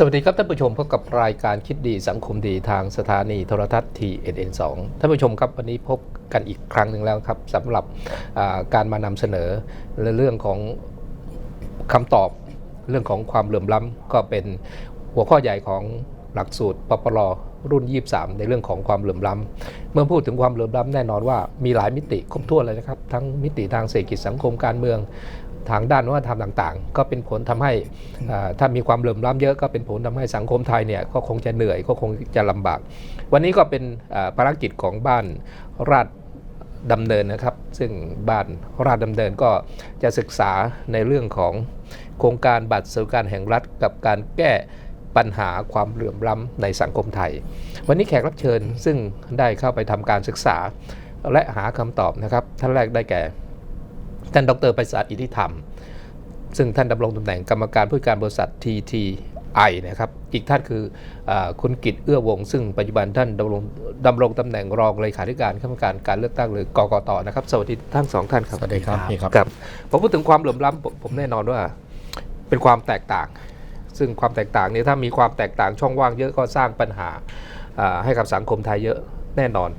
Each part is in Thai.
สวัสดีครับท่านผู้ชมพบกับรายการคิดดีสังคมดีทางสถานีโทรทัศน์ TNN2 ท่านผู้ชมครับวันนี้พบกันอีกครั้งหนึ่งแล้วครับสำหรับการมานำเสนอเรื่องของคำตอบเรื่องของความเหลื่อมล้ำก็เป็นหัวข้อใหญ่ของ หลักสูตรปปรรุ่น 23 ในเรื่องของความเหลื่อมล้ำเมื่อพูดถึงความเหลื่อมล้ำแน่นอนว่ามีหลายมิติครบถ้วนเลยนะครับ ทั้งมิติทางเศรษฐกิจสังคมการเมืองทางด้านวัฒนธรรมต่างๆ ก็เป็นผลทำให้ถ้ามีความเหลื่อมล้ำเยอะก็เป็นผลทำให้สังคมไทยเนี่ยก็คงจะเหนื่อยก็คงจะลำบาก วันนี้ก็เป็นภารกิจของบ้านราชดำเนินนะครับ ซึ่งบ้านราชดำเนินก็จะศึกษาในเรื่องของโครงการบัตรสวัสดิการแห่งรัฐกับการแก้ ปัญหาความเหลื่อมล้ำในสังคมไทย วันนี้แขกรับเชิญซึ่งได้เข้าไปทำการศึกษา และหาคำตอบนะครับ ท่านแรกได้แก่ ท่านดรไพศาลอิทธิธรรม ซึ่งท่านดำรงตำแหน่งกรรมการผู้จัดการบริษัท TTI นะครับอีกท่านคืออาคุณกิตเอื้อวงศ์ซึ่งปัจจุบันท่านดำรงดำรงตำแหน่งรองเลขาธิการคณะกรรมการการเลือกตั้งหรือกกตนะครับสวัสดีทั้งสองท่านครับสวัสดีครับพี่ครับครับผมพูดถึงความเหลื่อมล้ำผมผมแน่นอนว่าเป็นความแตกต่าง ซึ่งความแตกต่างนี้ถ้ามีความแตกต่างช่องว่างเยอะก็สร้างปัญหาอ่าให้กับสังคมไทยเยอะแน่นอน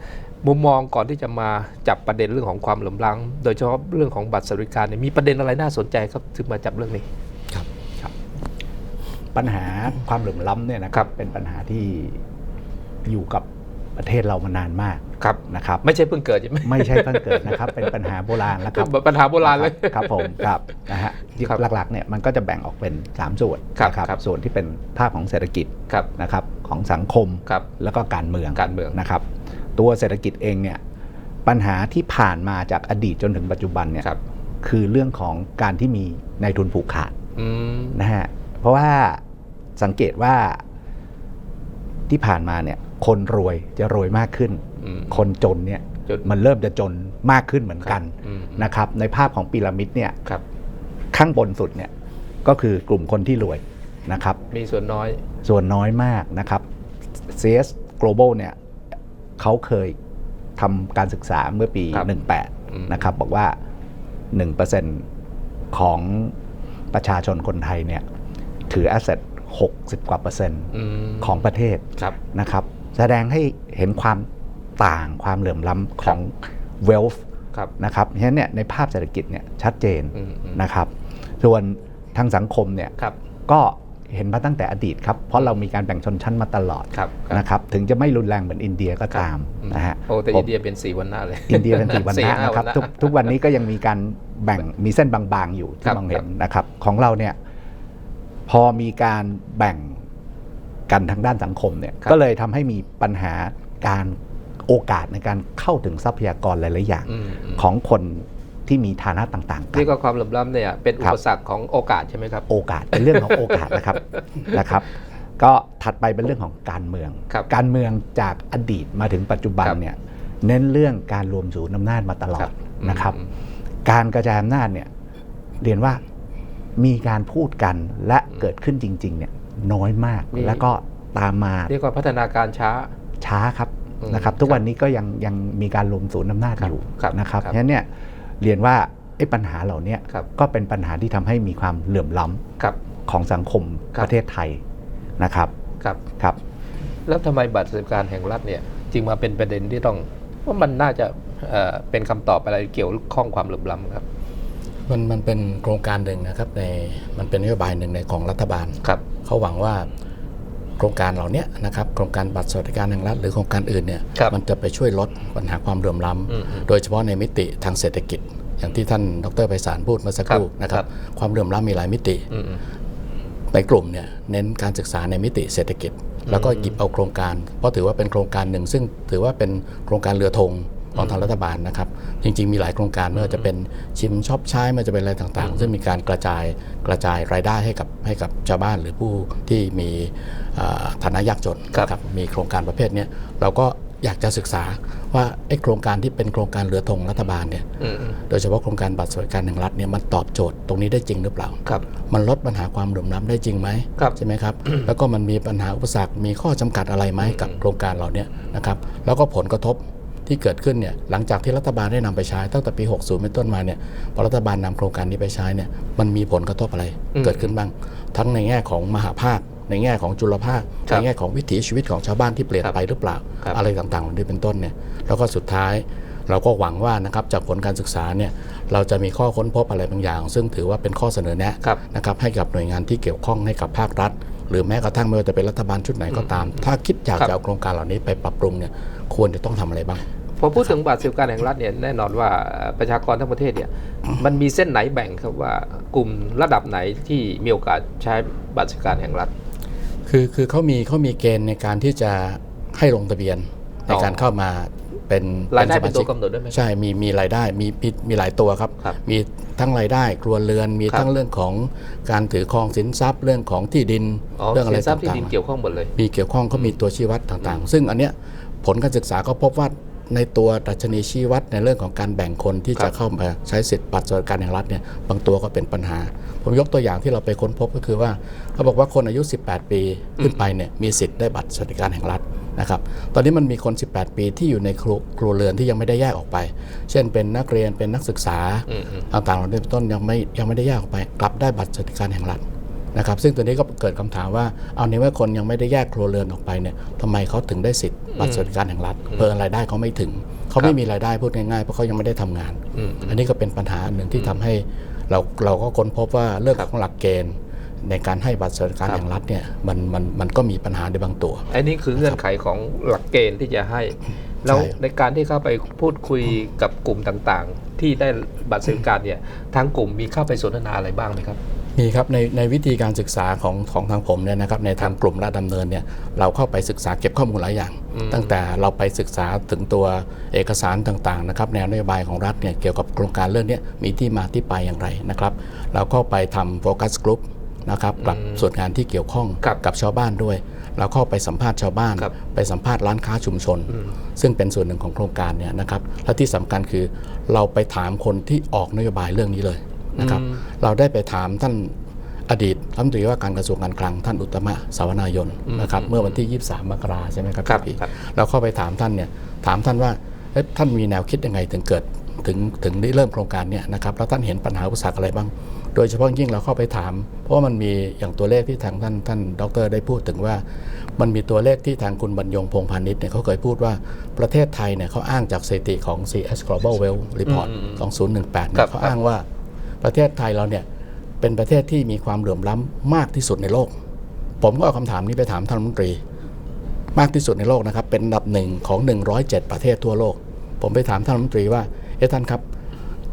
มุมมองก่อนที่จะมาจับประเด็นเรื่องของความเหลื่อมล้ำโดยเฉพาะเรื่องของบัตรสวัสดิการเนี่ยมีประเด็นอะไรน่าสนใจครับถึงมาจับเรื่องนี้ปัญหาความเหลื่อมล้ำเนี่ยนะคครัรับบเป็นปัญหาที่อยู่กับ ประเทศเรามานานมากครับนะครับ ไม่ใช่เพิ่งเกิดใช่ไหมไม่ใช่เพิ่งเกิดนะครับ เป็นปัญหาโบราณแล้วครับปัญหาโบราณเลยครับผมครับนะฮะครับหลักๆเนี่ยมันก็จะแบ่งออกเป็น 3 ส่วนครับนะครับส่วนที่เป็นภาคของเศรษฐกิจครับนะครับของสังคมครับแล้วก็การเมืองการเมืองนะครับ ตัวเศรษฐกิจเองเนี่ยปัญหาที่ผ่านมาจากอดีตจนถึงปัจจุบันเนี่ยครับคือเรื่องของการที่มีนายทุนผูกขาดอืมนะฮะเพราะว่าสังเกตว่าที่ผ่านมาเนี่ย คนรวยจะรวยมากขึ้นอืมคนจนเนี่ยจนมันเริ่มจะจนมากขึ้นเหมือนกันอืมนะครับ ในภาพของพีระมิดเนี่ยครับข้างบนสุดเนี่ยก็คือกลุ่มคนที่รวยนะครับ มีส่วนน้อยส่วนน้อยมากนะครับ CS Global เนี่ยเขาเคยทำการศึกษาเมื่อปีครับอืม18 นะครับ บอกว่า 1%ของประชาชนคนไทยเนี่ยถือแอสเซท60 กว่าเปอร์เซ็นต์อืมของประเทศครับนะครับ แสดงให้เห็นความต่างความเหลื่อมล้ำของ wealth ครับนะครับเพราะฉะนั้นเนี่ยในภาพเศรษฐกิจเนี่ยชัดเจนอืมอืมนะครับ ส่วนทางสังคมเนี่ยครับก็เห็นมาตั้งแต่อดีตครับ เพราะเรามีการแบ่งชนชั้นมาตลอดครับนะครับ ถึงจะไม่รุนแรงเหมือนอินเดียก็ตามอืมนะฮะโอ้แต่ผมอินเดียเป็นสีวันหน้าเลย อินเดียเป็นสีวันสี่นะห้านะครับวันนะทุกทุกวันนี้ก็ยังมีการแบ่งมีเส้นบางๆอยู่ครัที่บมองเห็ครันบนะครับ ของเราเนี่ยพอมีการแบ่ง กันทางด้านสังคมเนี่ยครับก็เลยทำให้มีปัญหาการโอกาสในการเข้าถึงทรัพยากรหลาย ๆ อย่างอืมอืมของคนที่มีฐานะต่างๆกันี่นก็ความเหลื่อมล้ำเนี่ยเป็นอุครับปสรรคของโอกาสใช่ไหมครับ โอกาสเป็นเรื่องของโอกาสนะครับนะครับ ก็ถัดไปเป็นเรื่องของการเมืองครับการเมืองจากอดีตมาถึงปัจจุบันครับเนี่ยเน้นเรื่องการรวมศูนย์อำนาจมาตลอครัดบนะครับอืมการกระจายอำนาจเนี่ยเรียนว่ามีการพูดกันและเกิดขึ้นจริง ๆ เนี่ย น้อยมาก มี แล้วก็ตามมาเรียกว่าพัฒนาการช้า ช้าครับอืมนะครับ ทุกครับวันนี้ก็ยังยังมีการรวมศูนย์อำนาจครับอยู่ครับนะครับครับเพราะฉะนั้นเนี่ยเรียนว่าไอ้ปัญหาเหล่าเนี้ยครับก็เป็นปัญหาที่ทำให้มีความเหลื่อมล้ำครับ ของสังคมครับ ประเทศไทยนะครับครับ ครับ แล้วทำไมบัตรสวัสดิการแห่งรัฐเนี่ยจึงมาเป็นประเด็นที่ต้องว่ามันน่าจะเอ่อเป็นคำตอบอะไรเกี่ยวข้องความเหลื่อมล้ำครับ มันมันเป็นโครงการหนึ่งนะครับในมันเป็นนโยบายหนึ่งในของรัฐบาล ครับ เขาหวังว่าโครงการเหล่านี้นะครับโครงการบัตรสวัสดิการแห่งรัฐหรือโครงการอื่นเนี่ยครับมันจะไปช่วยลดปัญหาความเหลื่อมล้อืมอืมำโดยเฉพาะในมิติทางเศรษฐกิจ อย่างที่ท่านดรไพศาลพูดเมื่อสักครู่ครับนะครัครับบความเหลื่อมล้ำมีหลายมิติอืมอืมในกลุ่มเนี่ยเน้นการศึกษาในมิติเศรษฐกิจ แล้วก็หยิบเอาโครงการ เพราะถือว่าเป็นโครงการหนึ่ง ซึ่งถือว่าเป็นโครงการเรือธง ของทางรัฐบาลนะครับ จริง ๆ มีหลายโครงการไม่ว่าจะเป็นชิมช็อปใช้ไม่ว่าจะเป็นอะไรต่างๆ ซึ่งมีการกระจายกระจายรายได้ให้กับให้กับชาวบ้านหรือผู้ที่มีเอ่อฐานะยากจนครับนะครับมีโครงการประเภทเนี้ยเราก็อยากจะศึกษาว่าไอ้โครงการที่เป็นโครงการเรือธงรัฐบาลเนี่ยอืมอืมโดยเฉพาะโครงการบัตรสวัสดิการแห่งรัฐเนี่ยมันตอบโจทย์ตรงนี้ได้จริงหรือเปล่าครับมันลดปัญหาความเหลื่อมล้ำได้จริงไหมครับใช่ไหมครับ แล้วก็มันมีปัญหาอุปสรรคมีข้อจำกัดอะไรไหมกับโครงการเหล่าเนี้ยนะครับ แล้วก็ผลกระทบ ที่เกิดขึ้นเนี่ยหลังจากที่รัฐบาลได้นำไปใช้ตั้งแต่ปี 60 เป็นต้นมาเนี่ยพอรัฐบาลนำโครงการนี้ไปใช้เนี่ยมันมีผลกระทบอะไรอืมเกิดขึ้นบ้าง ทั้งในแง่ของมหาภาคในแง่ของจุลภาคครับในแง่ของวิถีชีวิตของชาวบ้านที่เปลี่ยนครับไปหรือเปล่าครับอะไรต่างๆเหล่านี้เป็นต้นเนี่ยแล้วก็สุดท้ายเราก็หวังว่านะครับจากผลการศึกษาเนี่ยเราจะมีข้อค้นพบอะไรบางอย่าง ซึ่งถือว่าเป็นข้อเสนอแนะครับนะครับให้กับหน่วยงานที่เกี่ยวข้องให้กับภาครัฐ หรือแม้กระทั่งไม่ว่าจะเป็นรัฐบาลชุดไหนก็ตาม ถ้าคิดอยากครับจะเอาโครงการเหล่านี้ไปปรับปรุงเนี่ยควรจะต้องทำอะไรบ้าง พอพูดถึงบัตรสวัสดิการแห่งรัฐเนี่ยแน่นอนว่าประชากรทั้งประเทศเนี่ยมันมีเส้นไหนแบ่งครับว่ากลุ่มระดับไหนที่มีโอกาสใช้บัตรสวัสดิการแห่งรัฐ คือคือเขามีเขามีเกณฑ์ในการที่จะให้ลงทะเบียนในการเข้ามาเป็นรายได้เป็นสมตัวชิกกำหนดด้วยไหมใช่มีมีรายได้มีมีมีหลายตัวครับครับ มีทั้งรายได้ครัวเรือนมีครับทั้งเรื่องของการถือครองสินทรัพย์ เรื่องของที่ดินอ๋อเรื่องอะไรสินทรัพย์ที่ต่างดินๆเกี่ยวข้องหมดเลยมีเกี่ยวข้องเขามีตัวชี้วัดต่างๆ ซึ่งอันเนี้ยผลการศึกษาก็พบว่า ในตัวดัชนีชี้วัดในเรื่องของการแบ่งคนที่จะเข้ามาใช้สิทธิ์บัตรสวัสดิการแห่งรัฐเนี่ยบางตัวก็เป็นปัญหา ผมยกตัวอย่างที่เราไปค้นพบก็คือว่าเขาบอกว่าคนอายุ 18 ปีขึ้นไปเนี่ยมีสิทธิ์ได้บัตรสวัสดิการแห่งรัฐนะครับตอนนี้มันมีคน 18 ปีที่อยู่ในครัวครัวเรือนที่ยังไม่ได้แยกออกไป เช่นเป็นนักเรียนเป็นนักศึกษาต่างๆเหล่านี้เป็นต้นยังไม่ยังไม่ได้แยกออกไปกลับได้บัตรสวัสดิการแห่งรัฐ นะครับซึ่งตัวนี้ก็เกิดคำถามว่าเอาในเมื่อคนยังไม่ได้แยกครัวเรือนออกไปเนี่ยทำไมเขาถึงได้สิทธิ์บัตรสวัสดิการแห่งรัฐเพิ่มรายได้เขาไม่ถึง เขาไม่มีรายได้พูดง่ายๆ เพราะเขายังไม่ได้ทำงานอืมอันนี้ก็เป็นปัญหาหนึ่งที่ทำให้เราเราก็ค้นพบว่าเรื่องครับของหลักเกณฑ์ในการให้บัตรสวัสดิการครับแห่งรัฐเนี่ยมันมันมันก็มีปัญหาในบางตัว อันนี้คือเงื่อนไขของหลักเกณฑ์ที่จะให้ แล้วใช่ในการที่เข้าไปพูดคุยกับกลุ่มต่างๆ ที่ได้บัตรสวัสดิการเนี่ยทางกลุ่มมีเข้าไปสนทนาอะไรบ้างไหมครับ มีครับในในวิธีการศึกษาของของทางผมเนี่ยนะครับในทางกลุ่มและดำเนินเนี่ยเราเข้าไปศึกษาเก็บข้อมูลหลายอย่างอืมตั้งแต่เราไปศึกษาถึงตัวเอกสารต่างๆนะครับแนวนโยบายของรัฐเนี่ยเกี่ยวกับโครงการเรื่องเนี้ยมีที่มาที่ไปอย่างไรนะครับ เราเข้าไปทำโฟกัสกลุ่มนะครับกับส่วนงานที่เกี่ยวข้องครับกับชาวบ้านด้วย เราเข้าไปสัมภาษณ์ชาวบ้านครับไปสัมภาษณ์ร้านค้าชุมชน ซึ่งเป็นส่วนหนึ่งของโครงการเนี่ยนะครับและที่สำคัญคือเราไปถามคนที่ออกนโยบายเรื่องนี้เลย นะครับอืมเราได้ไปถามท่านอดีตรัฐมนตรีว่าการกระทรวงการคลังท่านอุตตมะสาวนายนนะครับเมื่อวันที่ 23 มกราใช่ไหมครับครับพี่ครับเราเข้าไปถามท่านเนี่ยถามท่านว่าเอ๊ะท่านมีแนวคิดยังไงถึงเกิดถึงถึงได้เริ่มโครงการเนี่ยนะครับแล้วท่านเห็นปัญหาอุปสรรคอะไรบ้าง โดยเฉพาะยิ่งเราเข้าไปถาม เพราะว่ามันมีอย่างตัวเลขที่ทางท่านท่านดร ได้พูดถึงว่า มันมีตัวเลขที่ทางคุณบรรยงพงษ์พาณิชย์เนี่ยเขาเคยพูดว่าประเทศไทยเนี่ยเขาอ้างจากสถิติของ CS Global Wealth Report 2018เนี่ครัยบเขาอ้างว่า ประเทศไทยเราเนี่ยเป็นประเทศที่มีความเหลื่อมล้ำมากที่สุดในโลก ผมก็เอาคำถามนี้ไปถามท่านรัฐมนตรี มากที่สุดในโลกนะครับ เป็นอันดับหนึ่งของ 107 ประเทศทั่วโลก ผมไปถามท่านรัฐมนตรีว่าเอ๊ะท่านครับ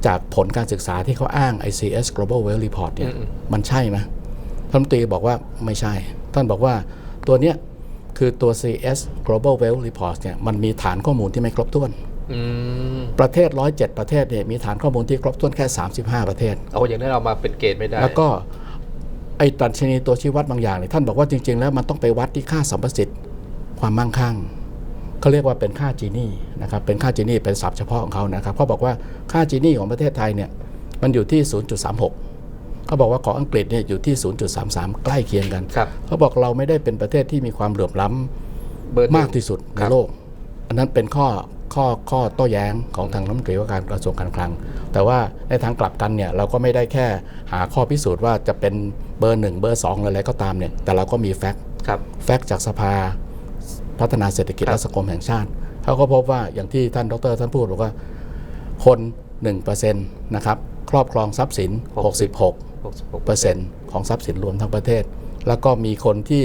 จากผลการศึกษาที่เขาอ้าง ICS Global Wealth Report เนี่ยอืมมันใช่ไหมท่านรัฐมนตรีบอกว่าไม่ใช่ ท่านบอกว่าตัวเนี้ยคือตัว CS Global Wealth Report เนี่ยมันมีฐานข้อมูลที่ไม่ครบถ้วนอืม ประเทศ 107 ประเทศเนี่ยมีฐานข้อมูลที่ครบถ้วนแค่ 35 ประเทศ เอาอย่างนั้นเรามาเป็นเกณฑ์ไม่ได้ แล้วก็ไอ้ตัดชนีตัวชี้วัดบางอย่างเนี่ยท่านบอกว่าจริง ๆ แล้วมันต้องไปวัดที่ค่าสัมประสิทธิ์ความมั่งคั่งเขาเรียกว่าเป็นค่าจีนี่นะครับเป็นค่าจีนี่เป็นศัพท์เฉพาะของเขานะครับเขาบอกว่าค่าจีนี่ของประเทศไทยเนี่ยมันอยู่ที่ 0.36 เขาบอกว่าของอังกฤษเนี่ยอยู่ที่ 0.33 ใกล้เคียงกันครับเขาบอกเราไม่ได้เป็นประเทศที่มีความเหลื่อมล้ำเบอร์หนึ่งมากที่สุดคในรับโลก อันนั้นเป็นข้อ ข้อข้อโต้แย้งของทางรัฐมนตรีว่าการกระทรวงการคลัง แต่ว่าในทางกลับกันเนี่ยเราก็ไม่ได้แค่หาข้อพิสูจน์ว่าจะเป็นเบอร์หนึ่งเบอร์สองอะไรก็ตามเนี่ยแต่เราก็มีแฟกต์ครับแฟกต์จากสภาพัฒนาเศรษฐกิจครับและสังคมแห่งชาติเขาก็พบว่าอย่างที่ท่านดรท่านพูดบอกว่า คน1%นะครับครอบครองทรัพย์สิน 66 66เปอร์เซ็นต์ของทรัพย์สินรวมทั้งประเทศ แล้วก็มีคนที่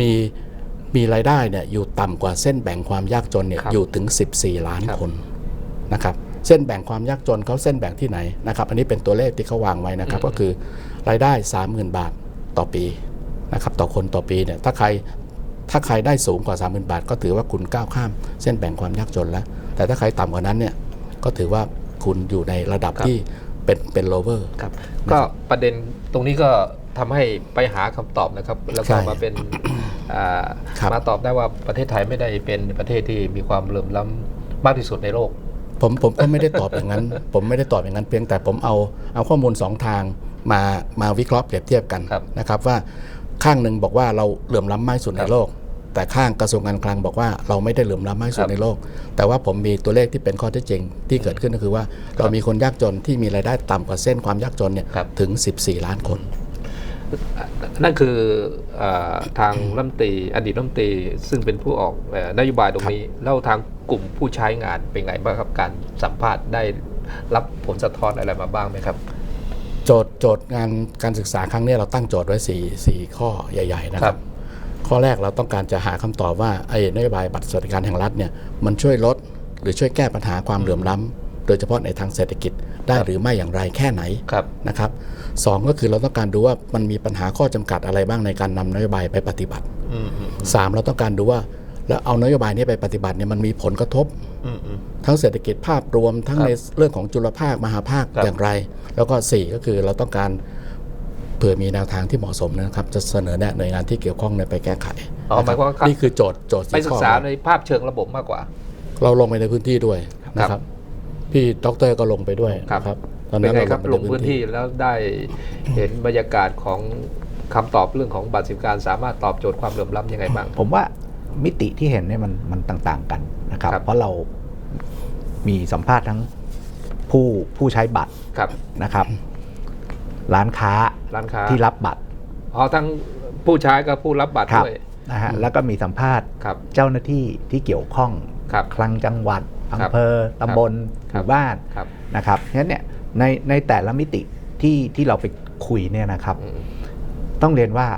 มี มีรายได้เนี่ยอยู่ต่ำกว่าเส้นแบ่งความยากจนเนี่ยครับอยู่ถึง 14 ล้านครับคนนะครับเส้นแบ่งความยากจนเขาเส้นแบ่งที่ไหนนะครับอันนี้เป็นตัวเลขที่เขาวางไว้นะครับก็คือรายได้ 30,000 บาทต่อปีนะครับต่อคนต่อปีเนี่ยถ้าใครถ้าใครได้สูงกว่า 30,000 บาท ก็ถือว่าคุณก้าวข้าม เส้นแบ่งความยากจนแล้ว แต่ถ้าใครต่ำกว่านั้นเนี่ยก็ถือว่าคุณอยู่ในระดับครับที่เป็นเป็น lower ครับก็ประเด็นตรงนี้ก็ทำให้ไปหาคำตอบนะครับ แล้วก็ใช่มาเป็นอ่าครับ มาตอบได้ว่าประเทศไทยไม่ได้เป็นประเทศที่มีความเหลื่อมล้ำมากที่สุดในโลก ผมผมก็ไม่ได้ตอบอย่างนั้น ผมไม่ได้ตอบอย่างนั้นเพียงแต่ผมเอาเอาข้อมูลสองทางมามาวิเคราะห์เปรียบเทียบกันครับนะครับว่าข้างหนึ่งบอกว่าเราเหลื่อมล้ำมากที่สุดคในรับโลก แต่ข้างกระทรวงการคลังบอกว่าเราไม่ได้เหลื่อมล้ำมากที่สุครัดบในโลก แต่ว่าผมมีตัวเลขที่เป็นข้อเท็จจริงที่เกิดขึ้นก็คือว่า เรามีคนยากจนที่มีรายได้ต่ำกว่าเส้นความยากจนเนี่ยครับถึง 14 ล้านคน นั่นคือเออทางรัฐมนตรีอดีตรัฐมนตรีซึ่งเป็นผู้ออกเอ่อนโยบายตรงนี้ แล้วทางกลุ่มผู้ใช้งานเป็นไงบ้างครับการสัมภาษณ์ได้รับผลสะท้อนอะไรมาบ้างไหมครับ โจทย์โจทย์งานการศึกษาครั้งนี้เราตั้งโจทย์ไว้4 4ข้อใหญ่ ๆ นะคครัรับบข้อแรกเราต้องการจะหาคำตอบว่าไอ้นโยบายบัตรสวัสดิการแห่งรัฐเนี่ยมันช่วยลดหรือช่วยแก้ปัญหาความเหลื่อมล้ำโดยเฉพาะในทางเศรษฐกิจได้หรือไม่อย่างไรแค่ไหนครับนะครับ สองก็คือเราต้องการดูว่ามันมีปัญหาข้อจำกัดอะไรบ้างในการนำนโยบายไปปฏิบัติอืมอืมสามเราต้องการดูว่า แล้วเอานโยบายนี้ไปปฏิบัติเนี่ยมันมีผลกระทบอืมอืมทั้งเศรษฐกิจภาพรวมทั้งครับในเรื่องของจุลภาคมหาภาคครับอย่างไร แล้วก็ 4 ก็คือเราต้องการเผื่อมีแนวทางที่เหมาะสมนะครับ จะเสนอแนะหน่วยงานที่เกี่ยวข้องเนี่ยไปแก้ไขอ๋อหมายความว่าครับนี่คือโจทย์โจทย์ไปสี่ศึข้กอษาในภาพเชิงระบบมากกว่า เราลงไปในพื้นที่ด้วยนะคครัรับบพี่ด็อกเตอร์ก็ลงไปด้วยครับนะครับ ตอนเป็นนั้นไงเราครับลลงงไปในพื้พื้นนที่ที่แล้วได้เห็นบรรยากาศของคำตอบเรื่องของบัตรสิบการสามารถตอบโจทย์ความเหลื่อมล้ำยังไงบ้าง ผมว่ามิติที่เห็นเนี่ยมันมันต่างๆกันนะครับครับเพราะเรามีสัมภาษณ์ทั้งผู้ผู้ใช้บัตรครับนะครับ ร้านค้าร้านค้าที่รับบัตรอ๋อทั้งผู้ใช้กับผู้รับบัตรครับด้วยนะฮะแล้วก็มีสัมภาษณ์ครับเจ้าหน้าที่ที่เกี่ยวข้องครับคลังจังหวัดครับอำเภอตำบลหครับมู่บ้านครับนะครับเพราะฉะนั้นเนี่ย ในในแต่ละมิติที่ที่เราไปคุยเนี่ยนะครับอืมต้องเรียนว่า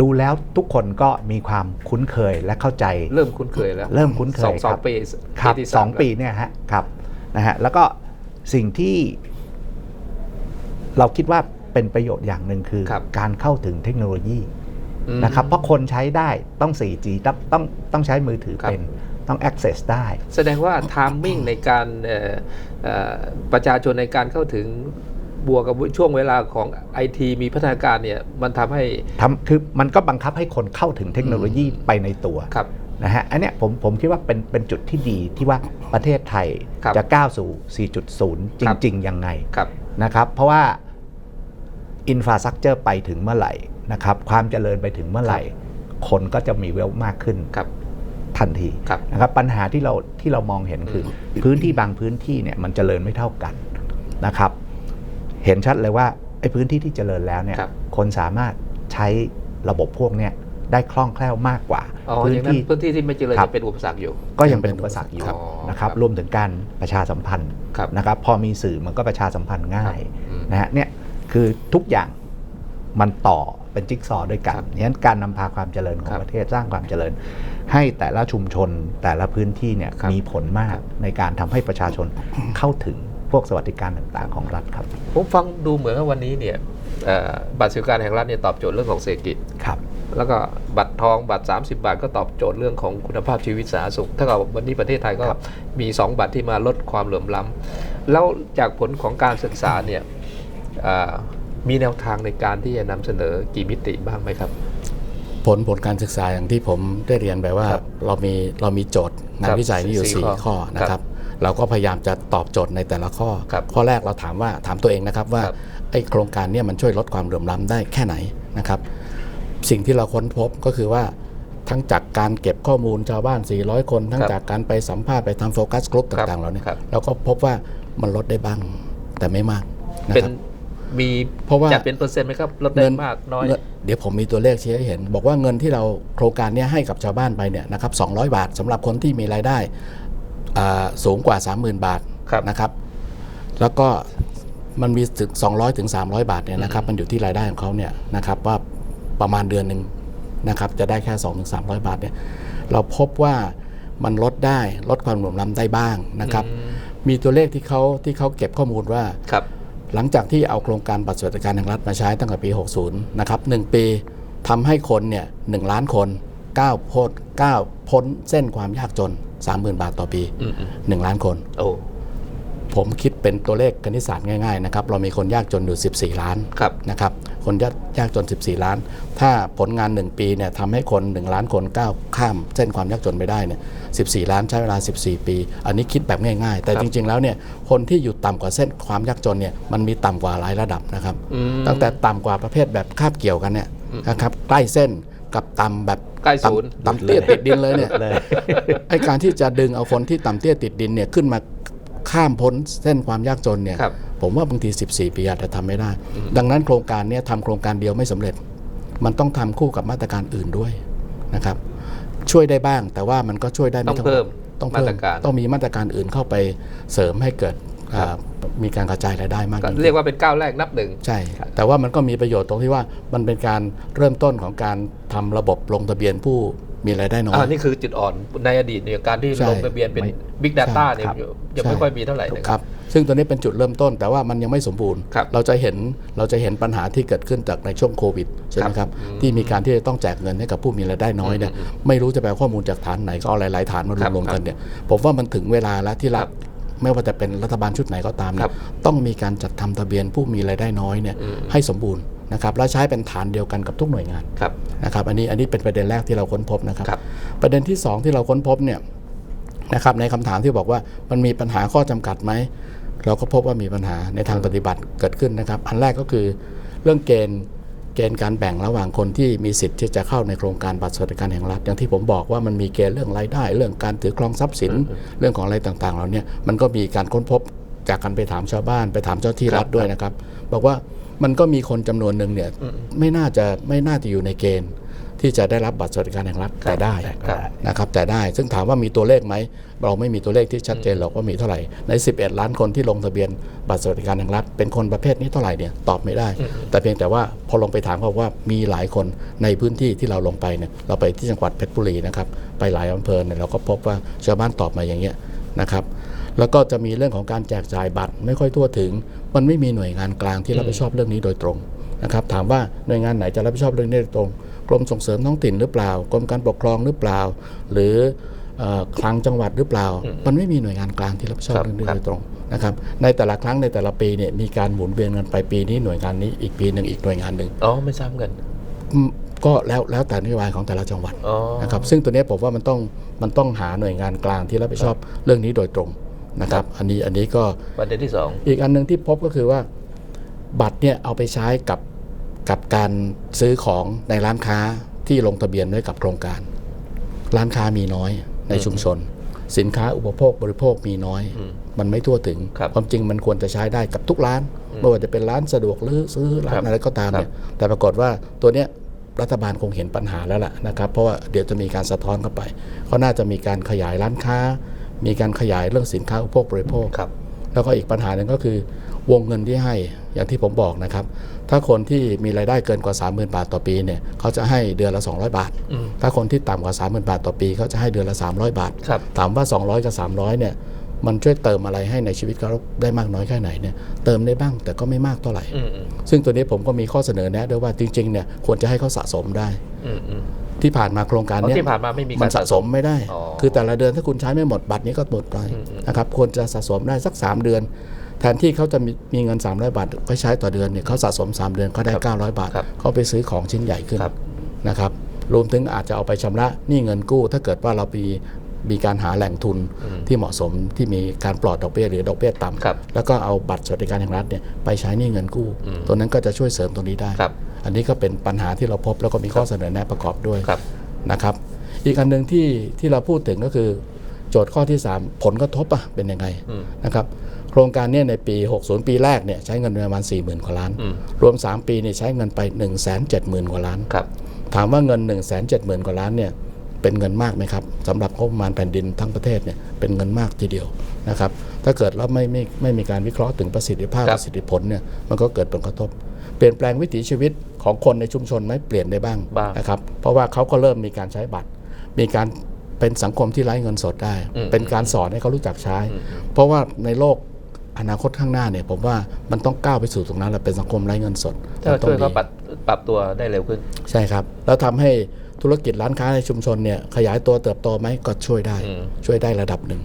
ดูแล้วทุกคนก็มีความคุ้นเคยและเข้าใจ เริ่มคุ้นเคยแล้ว เริ่มคุ้นเคยสองสองครับปีครับที่สองามปีเนี่ยฮะครับนะฮะแล้วก็สิ่งที่ เราคิดว่าเป็นประโยชน์อย่างหนึ่งคือครับการเข้าถึงเทคโนโลยีอืมนะครับ เพราะคนใช้ได้ต้อง 4G ต้องต้องต้องใช้มือถือครับเป็น ต้อง access ได้ แสดงว่าทามมิ่งในการเอ่อเอ่อประชาชนในการเข้าถึงบวกกับช่วงเวลาของไอทีมีพัฒนาการเนี่ยมันทำให้ทำคือมันก็บังคับให้คนเข้าถึงเทคโนโลยีไปในตัวครับนะฮะอันเนี้ยผมผมคิดว่าเป็นเป็นจุดที่ดีที่ว่าประเทศไทยครับจะก้าวสู่ 4.0จครับริง ๆ ยังไงครับนะครับ เพราะว่าอินฟราสตรักเจอร์ไปถึงเมื่อไหร่นะครับ ความเจริญไปถึงเมื่อไหร่ คนก็จะมีเวลมากขึ้นครับ ทันทีครับนะครับปัญหาที่เราที่เรามองเห็นคืออพื้นที่บางพื้นที่เนี่ยมันเจริญไม่เท่ากันนะครับ เห็นชัดเลยว่าไอ้พื้นที่ที่เจริญแล้วเนี่ยครับคนสามารถใช้ระบบพวกเนี้ยได้คล่องแคล่วมากกว่าอ๋อพื้อนย่างนั้นที่พื้นที่ที่ไม่เจริญครับจะเป็นอุปสรรคอยู่ ก็ยังเป็นอุปสรรคอยู่ครับนะครับครับรวมถึงการประชาสัมพันธ์ครับนะครับ พอมีสื่อมันก็ประชาสัมพันธ์ง่ายครับอืมนะฮะเนี่ยคือทุกอย่างมันต่อ เป็นจิ๊กซอว์ด้วยกันครับงั้นการนำพาความเจริญขอครังบประเทศสร้างความเจริญ ให้แต่ละชุมชนแต่ละพื้นที่เนี่ยครับมีผลมากครับในการทำให้ประชาชนเข้าถึงพวกสวัสดิการต่างๆของรัฐครับผมฟังดูเหมือนว่าวันนี้เนี่ยเอ่อบัตรสวัสดิการแห่งรัฐเนี่ยตอบโจทย์เรื่องของเศรษฐกิจครับแล้วก็บัตรทองบัตร 30 บาทก็ตอบโจทย์เรื่องของคุณภาพชีวิตสาธารณสุขถ้าเกิดวันนี้ประเทศไทยก็มี 2 บัตรที่มาลดความเหลื่อมล้ำแล้วจากผลของการศึกษาเนี่ยเอ่อ มีแนวทางในการที่จะนำเสนอกี่มิติบ้างไหมครับ ผลผลการศึกษาอย่างที่ผมได้เรียนไปว่าครับเรามีเรามีโจทย์งาครันบวิจัยนี่อยู่สี่สี่ข้อข้อนะคครัรับบเราก็พยายามจะตอบโจทย์ในแต่ละข้อครับข้อแรกเราถามว่าถามตัวเองนะครับว่าครับไอ้โครงการเนี่ยมันช่วยลดความเหลื่อมล้ำได้แค่ไหนนะครับ สิ่งที่เราค้นพบก็คือว่าทั้งจากการเก็บข้อมูลชาวบ้าน 400 คน ทั้งครับจากการไปสัมภาษณ์ไปทำโฟกัสกลุ่มครับต่างๆเราเนี่ยครับเราก็พบว่ามันลดได้บ้างแต่ไม่มากนะเป็นครับ มีเพราะว่าจะเป็นเปอร์เซ็นต์ไหมครับลดได้มากน้อยเงิเดี๋ยวผมมีตัวเลขชี้ให้เห็น บอกว่าเงินที่เราโครงการเนี้ให้กับชาวบ้านไปเนี่ยนะครับ200 บาทสำหรับคนที่มีรายได้อ่าสูงกว่า 30,000 บาทครับนะครับ แล้วก็มันมีถึง200ถึง300 บาทเนี่ยนะครับมันอยู่ที่รายได้ของเขาเนี่ยนะครับว่าประมาณเดือนหนึ่งนะครับจะได้แค่2ถึง300 บาทเนี่ยเราพบว่ามันลดได้ลดความเหลื่อมล้ำได้บ้างนะครับอืมมีตัวเลขที่เขาที่เขาเก็บข้อมูลว่าครับ หลังจากที่เอาโครงการบัตรสวัสดิการแห่งรัฐมาใช้ตั้งแต่ปี 60 นะครับ 1 ปีทำให้คนเนี่ยหล้านคนก้าวพ้นก้าวพ้นเส้นความยากจน 30,000 บาทต่อปีอืมอืม1ล้านคนโอ้ผมคิดเป็นตัวเลขคณิตศาสตร์ง่ายๆนะครับ เรามีคนยากจนอยู่ 14 ล้านครับนะครับ คนยากยากจน 14 ล้าน ถ้าผลงาน 1 ปีเนี่ยทำให้คน 1 ล้านคนก้าวข้ามเส้นความยากจนไปได้เนี่ย14 ล้านใช้เวลา 14 ปี อันนี้คิดแบบง่าย ๆ แต่ครับจริง ๆ แล้วเนี่ยคนที่อยู่ต่ำกว่าเส้นความยากจนเนี่ยมันมีต่ำกว่าหลายระดับนะครับอืมตั้งแต่ต่ำกว่าประเภทแบบคาบเกี่ยวกันเนี่ยนะครับใกล้เส้นกับต่ำแบบใกล้ศูนย์ต่ำต่ำเตี้ยติดดินเลยเนี่ยเลยไอการที่จะดึงเอาคนที่ต่ำเตี้ยติดดินเนี่ยขึ้นมาข้ามพ้นเส้นความยากจนเนี่ยครับ ผผมว่าบางที 14 ปีอาจจะทำไม่ได้ ดังนั้นโครงการเนี้ทำโครงการเดียวไม่สำเร็จ มันต้องทำคู่กับมาตรการอื่นด้วยนะครับ ช่วยได้บ้างแต่ว่ามันก็ช่วยได้ไม่ต้องทั้งหมเพิ่ดมต้องเพิ่มาตรการต้องมีมาตรการอื่นเข้าไปเสริมให้เกิดอ่ามีการกระจายรายได้มากก็ยิ่งขึ้นเรียกว่าเป็นก้าวแรกนับหนึ่งใช่ แต่ว่ามันก็มีประโยชน์ตรงที่ว่ามันเป็นการเริ่มต้นของการทำระบบลงทะเบียนผู้ มีรายได้น้อยอ่านี่คือจุดอ่อนในอดีตเนี่ยการที่ใช่ลงทะเบียนเป็นไม่ Big Data เนี่ยครับยังไม่ค่อยมีเท่าไหร่นะคครัรับบซึ่งตัวนี้เป็นจุดเริ่มต้น แต่ว่ามันยังไม่สมบูรณ์ครับเราจะเห็นเราจะเห็นปัญหาที่เกิดขึ้นจากในช่วงโควิดใช่ไหมครับที่มีการที่จะต้องแจกเงินให้กับผู้มีรายได้น้อยเนี่ยไม่รู้จะไปเอาข้อมูลจากฐานไหนก็เอาหลายๆฐานมารวมๆกันเนี่ยผมว่ามันถึงเวลาแล้วที่รัฐไม่ว่าจะเป็นรัฐบาลชุดไหนก็ตามคเนี่รัยบต้องมีการจัดทำทะเบียนผู้มีรายได้น้อยเนี่ยให้สมบูรณ์ นะครับและใช้เป็นฐานเดียวกันกับทุกหน่วยงานครับนะครับอันนี้อันนี้เป็นประเด็นแรกที่เราค้นพบนะครับครับประเด็นที่ 2 ที่เราค้นพบเนี่ยนะครับในคำถามที่บอกว่ามันมีปัญหาข้อจำกัดไหมเราก็พบว่ามีปัญหาในทางปฏิบัติเกิดขึ้นนะครับ อันแรกก็คือเรื่องเกณฑ์เกณฑ์การแบ่งระหว่างคนที่มีสิทธิ์ที่จะเข้าในโครงการบัตรสวัสดิการแห่งรัฐ อย่างที่ผมบอกว่ามันมีเกณฑ์เรื่องรายได้ เรื่องการถือครองทรัพย์สินเรื่องของอะไรต่างๆเราเนี่ยมันก็มีการค้นพบจากการไปถามชาวบ้าน ไปถามเจ้าที่รัฐด้วยนะครับ บอกว่า มันก็มีคนจำนวนหนึ่งเนี่ยไม่น่าจะไม่น่าจะอยู่ในเกณฑ์ ที่จะได้รับบัตรสวัสดิการแห่งรัฐแต่ได้ครับนะครับแต่ได้ซึ่งถามว่ามีตัวเลขไหมเราไม่มีตัวเลขที่ชัดเจนหรอกว่ามีเท่าไหร่ใน 11 ล้านคนที่ลงทะเบียนบัตรสวัสดิการแห่งรัฐเป็นคนประเภทนี้เท่าไหร่เนี่ยตอบไม่ได้ แต่เพียงแต่ว่าพอลงไปถามเขาว่ามีหลายคนในพื้นที่ที่เราลงไปเนี่ยเราไปที่จังหวัดเพชรบุรีนะครับไปหลายอำเภอเนี่ยเราก็พบว่าชาวบ้านตอบมาอย่างเงี้ยนะครับ แล้วก็จะมีเรื่องของการแจกจ่ายบัตรไม่ค่อยทั่วถึง มันไม่มีหน่วยงานกลางที่รับผิดชอบเรื่องนี้โดยตรงนะครับถามว่าหน่วยงานไหนจะรับผิดชอบเรื่องนี้โดยตรง กรมส่งเสริมท้องถิ่นหรือเปล่ากรมการปกครองหรือเปล่า หรือเอ่อคลังจังหวัดหรือเปล่า มันไม่มีหน่วยงานกลางที่รับผิดชอบครับเรื่องนี้ครับโดยตรงนะครับในแต่ละครั้งในแต่ละปีเนี่ยมีการหมุนเวียนกันไปปีนี้หน่วยงานนี้อีกปีหนึ่งอีกหน่วยงานหนึ่งอ๋อไม่ซ้ำกันอืมก็แล้วแล้วแต่นโยบายของแต่ละจังหวัดอ๋อนะครับซึ่งตัวเนี้ยผมว่ามันต้องมันต้องหาหน่วยงานกลางที่รับผิดชอบเรื่องนี้โดยตรง นะครับอันนี้อันนี้ก็ประเด็นที่สองอีกอันหนึ่งที่พบก็คือว่าบัตรเนี่ยเอาไปใช้กับกับการซื้อของในร้านค้าที่ลงทะเบียนไว้กับโครงการ ร้านค้ามีน้อยในชุมชน สินค้าอุปโภคบริโภคมีน้อย มันไม่ทั่วถึงครับความจริงมันควรจะใช้ได้กับทุกร้านไม่ว่าจะเป็นร้านสะดวกหรือซื้อร้าครันบอะไรก็ตามเนี่ยแต่ปรากฏว่าตัวเนี้ยรัฐบาลคงเห็นปัญหาแล้วล่ะนะครับ เพราะว่าเดี๋ยวจะมีการสะท้อนเข้าไปเขาน่าจะมีการขยายร้านค้า มีการขยายเรื่องสินค้าอุปโภคบริโภคครับแล้วก็อีกปัญหาหนึ่งก็คือวงเงินที่ให้อย่างที่ผมบอกนะครับ ถ้าคนที่มีรายได้เกินกว่า 30,000 บาทต่อปีเนี่ยเขาจะให้เดือนละ 200 บาทอืมถ้าคนที่ต่ำกว่า 30,000 บาทต่อปีเขาจะให้เดือนละ 300 บาทครับถามว่า 200 กับ 300 เนี่ยมันช่วยเติมอะไรให้ในชีวิตเขาได้มากน้อยแค่ไหนเนี่ยเติมได้บ้างแต่ก็ไม่มากเท่าไหร่อืมอืมซึ่งตัวนี้ผมก็มีข้อเสนอแนะด้วยว่าจริงๆเนี่ยควรจะให้เขาสะสมได้อืมอืม ที่ผ่านมาโครงการอ๋อเนี้ยที่ผ่านมาไม่มีการ มันสะสมไม่ได้ อ๋อคือแต่ละเดือนถ้าคุณใช้ไม่หมดบัตรนี้ก็หมดไปนะครับควรจะสะสมได้สัก 3 เดือน แทนที่เขาจะมีมีเงิน 300 บาทก็ใช้ต่อเดือนเนี่ยเขาสะสม 3 เดือนเขาได้ 900 บาทครับเขาไปซื้อของชิ้นใหญ่ขึ้นครับ นะครับรวมถึงอาจจะเอาไปชำระหนี้เงินกู้ ถ้าเกิดว่าเรามีมีการหาแหล่งทุนที่เหมาะสมที่มีการปลอดดอกเบี้ยหรือดอกเบี้ยต่ครับำแล้วก็เอาบัตรสวัสดิการแห่งรัฐเนี่ยไปใช้หนี้เงินกู้ ตัวนั้นก็จะช่วยเสริมตรงนี้ได้ ครับ อันนี้ก็เป็นปัญหาที่เราพบแล้วก็มีข้อเสนอแนะประกอบด้วยครับนะครับ อีกอันหนึ่งที่ที่เราพูดถึงก็คือ โจทย์ข้อที่ 3 ผลกระทบอะเป็นยังไงอืมนะครับโครงการเนี้ในปี 60 ปีแรกเนี่ยใช้เงินประมาณ 40,000กว่าล้านอืมรวม 3 ปีเนี่ยใช้เงินไป 1 7 0 0 0 0กว่าล้านครับถามว่าเงิน 1 7 0 0 0 0กว่าล้านเนี่ยเป็นเงินมากไหมครับสำหรับงบประมาณแผ่นดินทั้งประเทศเนี่ยเป็นเงินมากทีเดียวนะครับถ้าเกิดเราไม่ไม่ไม่มีการวิเคราะห์ถึงประสิทธิภาพครัปบระสิทธิผลเนี่ยมันก็เกิดผลกระทบ เปลี่ยนแปลงวิถีชีวิตของคนในชุมชนไหมเปลี่ยนได้บ้างบ้าง นะครับ เพราะว่าเขาก็เริ่มมีการใช้บัตร มีการเป็นสังคมที่ไร้เงินสดได้ อืม เป็นการสอนให้เขารู้จักใช้ เพราะว่าในโลกอนาคตข้างหน้าเนี่ยผมว่ามันต้องก้าวไปสู่ตรงนั้นแหละเป็นสังคมไร้เงินสดถ้ามันต้อช่งวยเขามีปรับปรับตัวได้เร็วขึ้น ใช่ครับ แล้วทำให้ธุรกิจร้านค้าในชุมชนเนี่ยขยายตัวเติบโตไหมก็ช่วยได้ อืม ช่วยได้ระดับหนึ่ง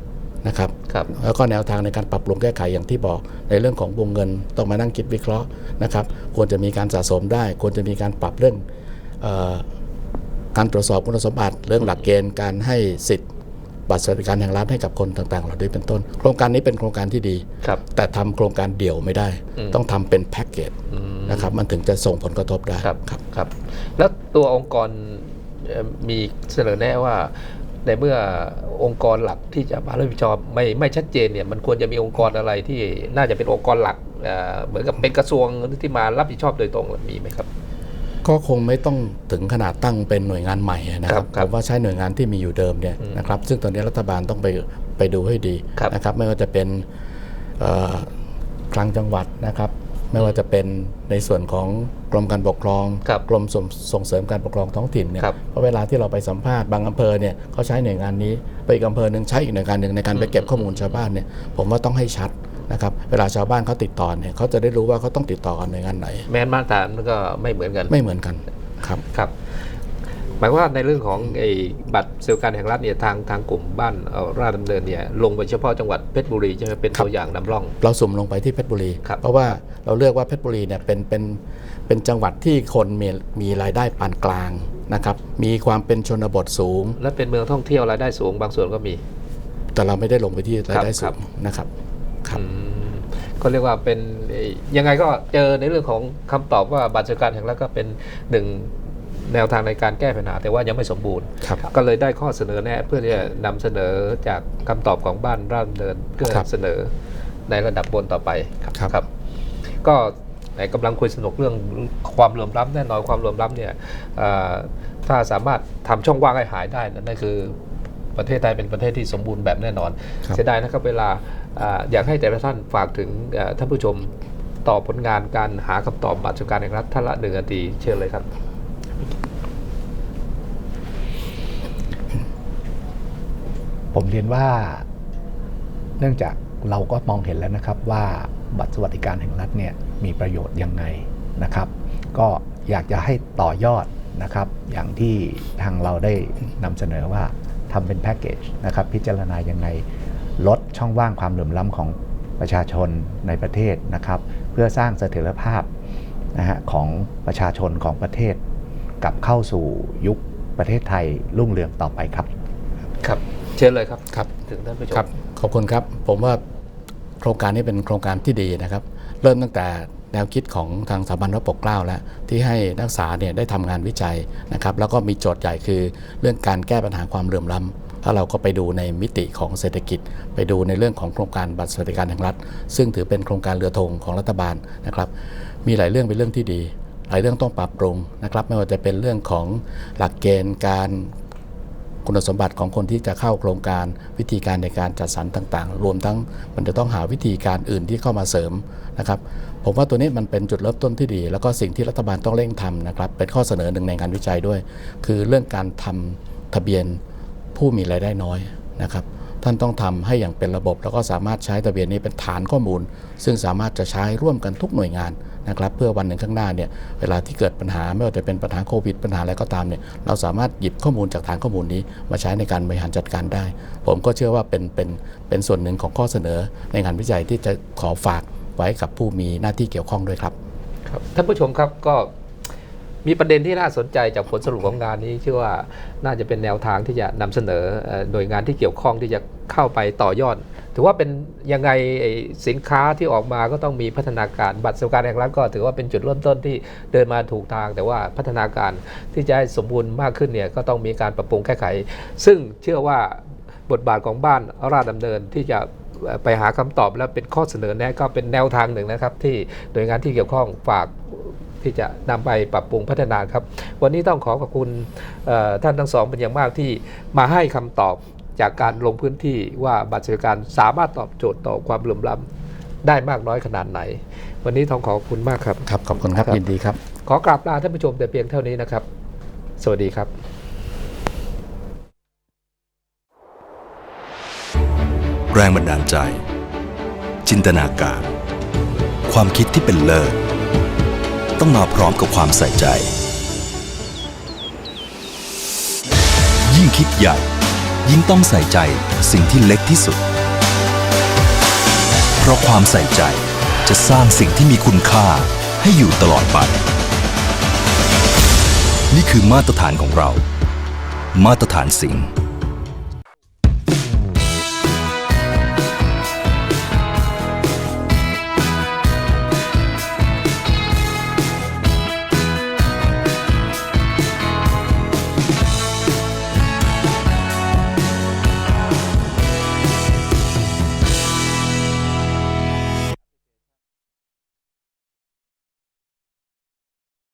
นะครับครับแล้วก็แนวทางในการปรับปรุงแก้ไขอย่างที่บอกในเรื่องของวงเงินต้องมานั่งคิดวิเคราะห์นะครับ ควรจะมีการสะสมได้ ควรจะมีการปรับเรื่องเออการตรวจสอบคุณสมบัติ เรื่องหลักเกณฑ์การให้สิทธิ์บัตรสวัสดิการแห่งรัฐให้กับคนต่างๆ เหล่านี้เป็นต้น โครงการนี้เป็นโครงการที่ดีครับแต่ทำโครงการเดี่ยวไม่ได้ ต้องทำเป็นแพ็กเกจนะครับมันถึงจะส่งผลกระทบได้ครับครับ แล้วตัวองค์กรเอ่อมีเสนอแนะว่า ในเมื่อองค์กรหลักที่จะมารับผิดชอบไม่ไม่ชัดเจนเนี่ยมันควรจะมีองค์กรอะไรที่น่าจะเป็นองค์กรหลักเอ่อเหมือนกับเป็นกระทรวงที่มารับผิดชอบโดยตรงมีไหมครับ ก็คงไม่ต้องถึงขนาดตั้งเป็นหน่วยงานใหม่นะคครัรับบครับผมว่าใช้หน่วยงานที่มีอยู่เดิมเนี่ยอืมนะครับซึ่งตอนนี้รัฐบาลต้องไปไปดูให้ดีครับนะครับไม่ว่าจะเป็นเอ่อคลังจังหวัดนะครับ ไม่ว่าจะเป็นในส่วนของกรมการปกครองครับกรมส่งส่งเสริมการปกครองท้องถิ่นเนี่ยครับเพราะเวลาที่เราไปสัมภาษณ์บางอำเภอเนี่ยเขาใช้หน่วยงานนี้ ไปอีกอำเภอหนึ่งใช้อีกหน่วยงานหนึ่งในการไปเก็บข้อมูลชาวบ้านเนี่ยผมว่าต้องให้ชัดนะครับเวลาชาวบ้านเขาติดต่อเนี่ยเขาจะได้รู้ว่าเขาต้องติดต่อกับหน่วยงานไหน แม้นมาตรฐานมันก็ไม่เหมือนกันไม่เหมือนกันครับครับ หมายว่าในเรื่องของไอ้บัตรสวัสดิการแห่งรัฐเนี่ยทางทางกลุ่มบ้านเอ่อราชดำเนินเนี่ยลงไปเฉพาะจังหวัดเพชรบุรีใช่ไหมเป็นครับตัวอย่างนำร่อง เราสุ่มลงไปที่เพชรบุรีครับเพราะว่าเราเลือกว่าเพชรบุรีเนี่ยเป็นเป็นเป็นจังหวัดที่คนมีมีรายได้ปานกลางนะครับมีความเป็นชนบทสูง และเป็นเมืองท่องเที่ยวรายได้สูงบางส่วนก็มี แต่เราไม่ได้ลงไปที่รายได้คสูรับงนะครับครับอืมก็เรียกว่าเป็นเอ่ยยังไงก็เจอในเรื่องของคำตอบว่าบัตรสวัสดิการแห่งรัฐก็เป็นหนึ่ง แนวทางในการแก้ปัญหา แต่ว่ายังไม่สมบูรณ์ครับก็เลยได้ข้อเสนอแนะเพื่อที่จะนำเสนอจากคำตอบของบ้านราชดำเนินเพื่อครับเสนอในระดับบนต่อไปครับครับครับก็ไหนกำลังคุยสนุกเรื่องความเหลื่อมล้ำแน่นอนความเหลื่อมล้ำเนี่ยเอ่อถ้าสามารถทำช่องว่างให้หายได้นั่นคือประเทศไทยเป็นประเทศที่สมบูรณ์แบบแน่นอนครับเสียดายนะครับเวลาอ่าอยากให้แต่ละท่านฝากถึงเอ่อท่านผู้ชมต่อผลงานการหาคำตอบบัตรสวัสดิการแห่งรัฐท่านละหนึ่งนาทีเชิญเลยครับ ผมเรียนว่า เนื่องจากเราก็มองเห็นแล้วนะครับว่าบัตรสวัสดิการแห่งรัฐเนี่ยมีประโยชน์ยังไงนะครับ ก็อยากจะให้ต่อยอดนะครับ อย่างที่ทางเราได้นำเสนอว่าทำเป็นแพ็กเกจนะครับ พิจารณายังไง ลดช่องว่างความเหลื่อมล้ำของประชาชนในประเทศนะครับ เพื่อสร้างเสถียรภาพนะฮะของประชาชนของประเทศกลับเข้าสู่ยุคประเทศไทยรุ่งเรืองต่อไปครับ ครับ เชิญเลยครับครับถึงท่านผู้ชมครับขอบคุณครับ ผมว่าโครงการนี้เป็นโครงการที่ดีนะครับ เริ่มตั้งแต่แนวคิดของทางสถาบันพระปกเกล้าแล้วที่ให้นักศึกษาเนี่ยได้ทำงานวิจัยนะครับ แล้วก็มีโจทย์ใหญ่คือเรื่องการแก้ปัญหาความเหลื่อมล้ำแล้วเราก็ไปดูในมิติของเศรษฐกิจ ไปดูในเรื่องของโครงการบัตรสวัสดิการแห่งรัฐ ซึ่งถือเป็นโครงการเรือธงของรัฐบาลนะครับ มีหลายเรื่องเป็นเรื่องที่ดี หลายเรื่องต้องปรับปรุงนะครับ ไม่ว่าจะเป็นเรื่องของหลักเกณฑ์การ คุณสมบัติของคนที่จะเข้าโครงการวิธีการในการจัดสรรต่างๆ รวมทั้งมันจะต้องหาวิธีการอื่นที่เข้ามาเสริมนะครับผมว่าตัวนี้มันเป็นจุดเริ่มต้นที่ดี แล้วก็สิ่งที่รัฐบาลต้องเร่งทำนะครับเป็นข้อเสนอหนึ่งในงานวิจัยด้วย คือเรื่องการทำทะเบียนผู้มีรายได้น้อยนะครับท่านต้องทำให้อย่างเป็นระบบ แล้วก็สามารถใช้ทะเบียนนี้เป็นฐานข้อมูล ซึ่งสามารถจะใช้ร่วมกันทุกหน่วยงาน นะครับเพื่อวันหนึ่งข้างหน้าเนี่ยเวลาที่เกิดปัญหาไม่ว่าจะเป็นปัญหาโควิด ปัญหาอะไรก็ตามเนี่ยเราสามารถหยิบข้อมูลจากฐานข้อมูลนี้มาใช้ในการบริหารจัดการได้ ผมก็เชื่อว่าเป็นเป็นเป็นส่วนหนึ่งของข้อเสนอในงานวิจัยที่จะขอฝากไว้กับผู้มีหน้าที่เกี่ยวข้องด้วยครับครับท่านผู้ชมครับก็มีประเด็นที่น่าสนใจจากผลสรุปของงานนี้เชื่อว่าน่าจะเป็นแนวทางที่จะนำเสนอเอ่อหน่วยงานที่เกี่ยวข้องที่จะเข้าไปต่อยอด ถือว่าเป็นยังไงสินค้าที่ออกมาก็ต้องมีพัฒนาการบัตรสวัสดิการแห่งรัฐก็ถือว่าเป็นจุดเริ่มต้นที่เดินมาถูกทาง แต่ว่าพัฒนาการที่จะให้สมบูรณ์มากขึ้นเนี่ยก็ต้องมีการปรับปรุงแก้ไข ซึ่งเชื่อว่าบทบาทของบ้านราชดำเนินที่จะไปหาคำตอบและเป็นข้อเสนอแนะก็เป็นแนวทางหนึ่งนะครับ ที่หน่วยงานที่เกี่ยวข้องฝากที่จะนำไปปรับปรุงพัฒนาครับ วันนี้ต้องขอขอบคุณท่านทั้งสองเป็นอย่างมากที่มาให้คำตอบ จากการลงพื้นที่ว่าบัตรสวัสดิการสามารถตอบโจทย์ต่อความเหลื่อมล้ำได้มากน้อยขนาดไหน วันนี้ต้องขอขอบคุณมากครับครับขอบคุณครับครับยินดีครับ ขอกราบลาท่านผู้ชมแต่เพียงเท่านี้นะครับ สวัสดีครับแรงบันดาลใจ จินตนาการ ความคิดที่เป็นเลิศ ต้องมาพร้อมกับความใส่ใจ ยิ่งคิดใหญ่ ยิ่งต้องใส่ใจสิ่งที่เล็กที่สุด เพราะความใส่ใจจะสร้างสิ่งที่มีคุณค่าให้อยู่ตลอดไป นี่คือมาตรฐานของเรา มาตรฐานสิ่ง